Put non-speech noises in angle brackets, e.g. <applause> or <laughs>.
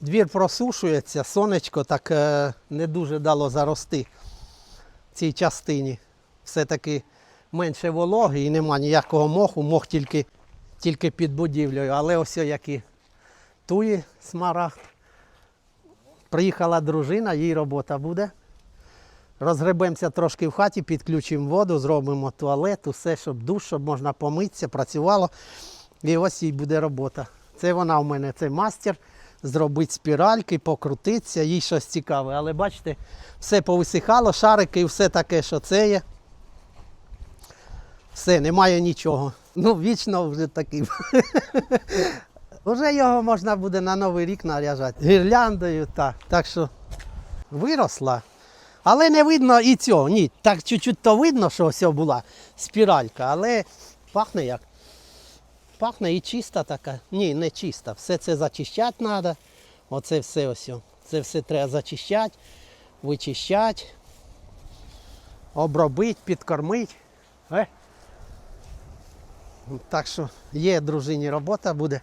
Двір просушується, сонечко так е, не дуже дало зарости цій частині. Все-таки менше вологи і нема ніякого моху, мох тільки, тільки під будівлею. Але ось які туї смарагд. Приїхала дружина, їй робота буде. Розгребемося трошки в хаті, підключимо воду, зробимо туалет, усе, щоб душ, щоб можна помитися, працювало. І ось їй буде робота. Це вона у мене, це мастер, зробити спіральки, покрутитися, їй щось цікаве. Але бачите, все повисихало, шарики і все таке, що це є. Все, немає нічого. Ну, вічно вже такий. <laughs> Уже його можна буде на Новий рік наряжати. Гірляндою, так. Так що виросла. Але не видно і цього. Ні, так чуть-чуть то видно, що ось була спіралька, але пахне як. Пахне і чиста така. Ні, не чиста. Все це зачищати треба. Оце все ось. Це все треба зачищати, вичищати, обробити, підкормити. Е? Так що є дружині робота буде.